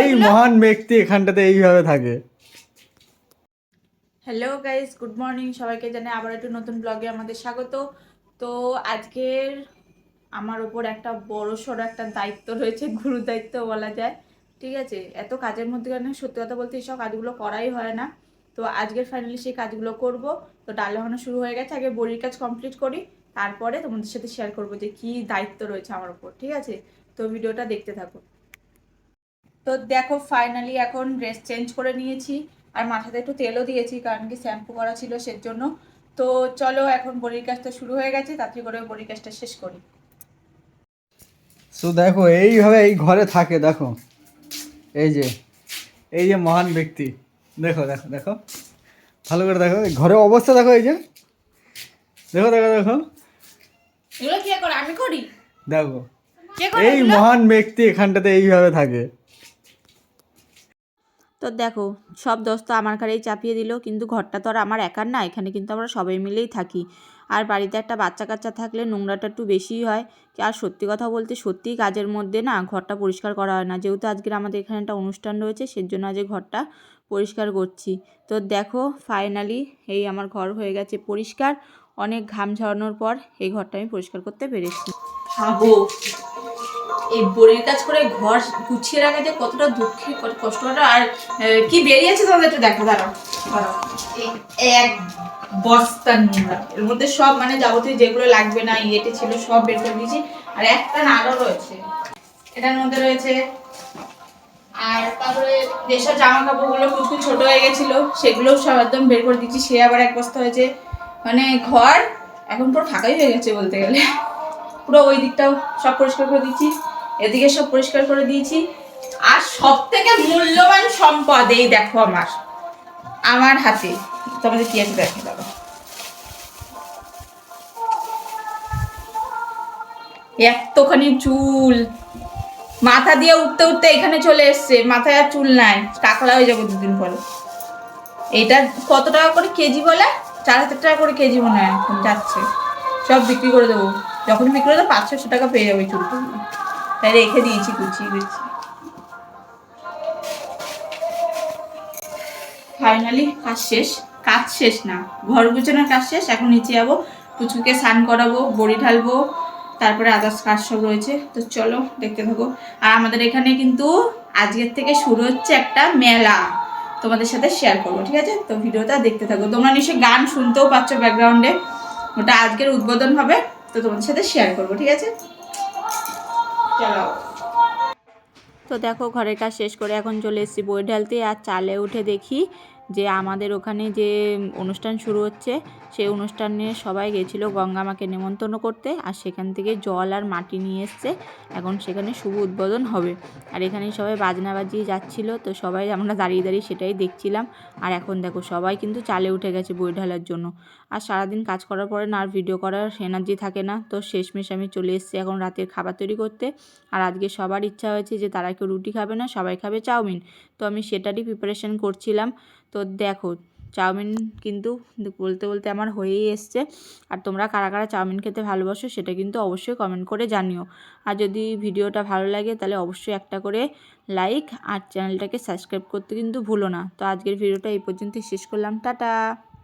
এই মহান ব্যক্তি এখানটাতে এইভাবে থাকে। হ্যালো গাইস গুড মর্নিং সবাইকে জানাই আবার একটু নতুন ব্লগে আমাদের স্বাগত। তো আজকের আমার ওপর একটা বড় সড়ো একটা দায়িত্ব রয়েছে গুরু দায়িত্ব বলা যায়। ঠিক আছে? এত কাজের মধ্যে সত্যি কথা বলতে এইসব কাজগুলো করাই হয় না। তো আজকের ফাইনালি সেই কাজগুলো করব। তো ডাল লাগানো শুরু হয়ে গেছে আগে বড়ির কাজ কমপ্লিট করি। তারপরে তোমাদের সাথে শেয়ার করব যে কি দায়িত্ব রয়েছে আমার উপর ঠিক আছে? তো ভিডিওটা দেখতে থাকো। তো দেখো ফাইনালি এখন ড্রেস চেঞ্জ করে নিয়েছি। আর মাথাতে একটু তেলও দিয়েছি কারণ কি শ্যাম্পু করা ছিল সের জন্য তো চলো এখন বড়ির কাজটা শুরু হয়ে গেছে তাড়াতাড়ি করে বড়ির কাজটা শেষ করি। সো দেখো এইভাবে এই ঘরে থাকে দেখো। এই যে এই যে মহান ব্যক্তি। দেখো দেখো দেখো। ভালো করে দেখো ঘরে অবস্থা দেখো এই যে। দেখো দেখো দেখো। এগুলো কে করে? আমি করি? দেখো। এই মহান ব্যক্তি এখানটাতে এইভাবে থাকে। তো দেখো, সব দোস্ত আমার ঘাড়েই চাপিয়ে দিল, কিন্তু ঘরটা তো আর আমার একার না, এখানে কিন্তু আমরা সবাই মিলেই থাকি। আর বাড়িতে একটা বাচ্চা কাচ্চা থাকলে নোংরাটা একটু বেশিই হয়। আর সত্যি কথা বলতে সত্যিই কাজের মধ্যে না ঘরটা পরিষ্কার করা হয় না। যেহেতু আজকের আমাদের এখানে একটা অনুষ্ঠান রয়েছে সের জন্য আজ ঘরটা পরিষ্কার করছি। তো দেখো ফাইনালি এই আমার ঘর হয়ে গেছে পরিষ্কার। অনেক ঘাম ঝরানোর পর এই ঘরটা আমি পরিষ্কার করতে পেরেছি। ভাবো এই বড়ির কাজ করে ঘর গুছিয়ে রাখা যে কতটা দুঃখের কষ্টটা। আর কি বেরিয়েছে তোমাদের একটু দেখো, দাঁড়াও এক বস্তা নোংরা এর মধ্যে সব মানে যাবতীয় যেগুলো লাগবে না, ইয়েতে ছিল সব বের করে দিয়েছি। আর একটা নাড়ও রয়েছে। এটার মধ্যে রয়েছে আর তারপরে যেসব জামা কাপড়গুলো কিছু ছোট হয়ে গেছিল, সেগুলো সব একদম বের করে দিচ্ছি সে আবার এক বস্তা হয়েছে। মানে ঘর এখন পুরো ফাঁকাই হয়ে গেছে বলতে গেলে। পুরো ওই দিকটাও সব পরিষ্কার করে দিচ্ছি এদিকে সব পরিষ্কার করে দিয়েছি। আর সব থেকে মূল্যবান সম্পদ এই দেখো আমার আমার হাতে। তোমাদের কি আছে দেখে দাও এতখানি চুল। মাথা দিয়ে উঠতে উঠতে এখানে চলে এসছে, মাথায় আর চুল নাই টাকলা হয়ে যাব দুদিন পরে। এটা কত টাকা করে কেজি বলে? চার হাজার টাকা করে কেজি মনে হয় এখন যাচ্ছে। সব বিক্রি করে দেবো। যখন বিক্রি করে দেবো পাঁচ ছশো টাকা পেয়ে যাবে চুলগুলো তাই রেখে দিয়েছি গুছিয়ে গুছিয়ে ফাইনালি কাজ শেষ। কাজ শেষ না। ঘর গুছানোর কাজ শেষ। এখন নিচে যাব, পুচুকে স্নান করাবো, বড়ি ঢালবো, তারপরে আদার্স কাজ সব রয়েছে। তো চলো, দেখতে থাকো। আর আমাদের এখানে কিন্তু আজকের থেকে শুরু হচ্ছে একটা মেলা। তোমাদের সাথে শেয়ার করব, ঠিক আছে? তো ভিডিওটা দেখতে থাকো। তোমরা নিশ্চয়ই গান শুনতেও পাচ্ছ ব্যাকগ্রাউন্ডে ওটা আজকের উদ্বোধন হবে। তো তোমাদের সাথে শেয়ার করব, ঠিক আছে? চলো। তো দেখো, ঘরের কাজ শেষ করে এখন চলে এসেছি বই ঢালতে, আর চালে উঠে দেখি যে আমাদের ওখানে যে অনুষ্ঠান শুরু হচ্ছে, সেই অনুষ্ঠানে সবাই গেছিল গঙ্গা মাকে নেমন্তন্ন করতে আর সেখান থেকে জল আর মাটি নিয়ে এসছে। এখন সেখানে শুভ উদ্বোধন হবে। আর এখানে সবাই বাজনা বাজিয়ে যাচ্ছিল, তো সবাই আমরা দাঁড়িয়ে দাঁড়িয়ে সেটাই দেখছিলাম। আর এখন দেখো সবাই কিন্তু চালে উঠে গেছে বই ঢালার জন্য। আর সারাদিন কাজ করার পরে না আর ভিডিও করার এনার্জি থাকে না। তো শেষমেশ আমি চলে এসেছি এখন রাতের খাবার তৈরি করতে। আর আজকে সবার ইচ্ছা হয়েছে যে তারা কেউ রুটি খাবে না, সবাই খাবে চাউমিন। তো আমি সেটারই প্রিপারেশন করছিলাম। তো দেখো, চাউমিন কিন্তু বলতে বলতে আমার হয়েই এসছে। আর তোমরা কারা কারা চাউমিন খেতে ভালোবাসো সেটা কিন্তু অবশ্যই কমেন্ট করে জানিও। আর যদি ভিডিওটা ভালো লাগে তাহলে অবশ্যই একটা করে লাইক আর চ্যানেলটাকে সাবস্ক্রাইব করতে কিন্তু ভুলো না। তো আজকের ভিডিওটা এই পর্যন্তই। শেষ করলাম। টাটা!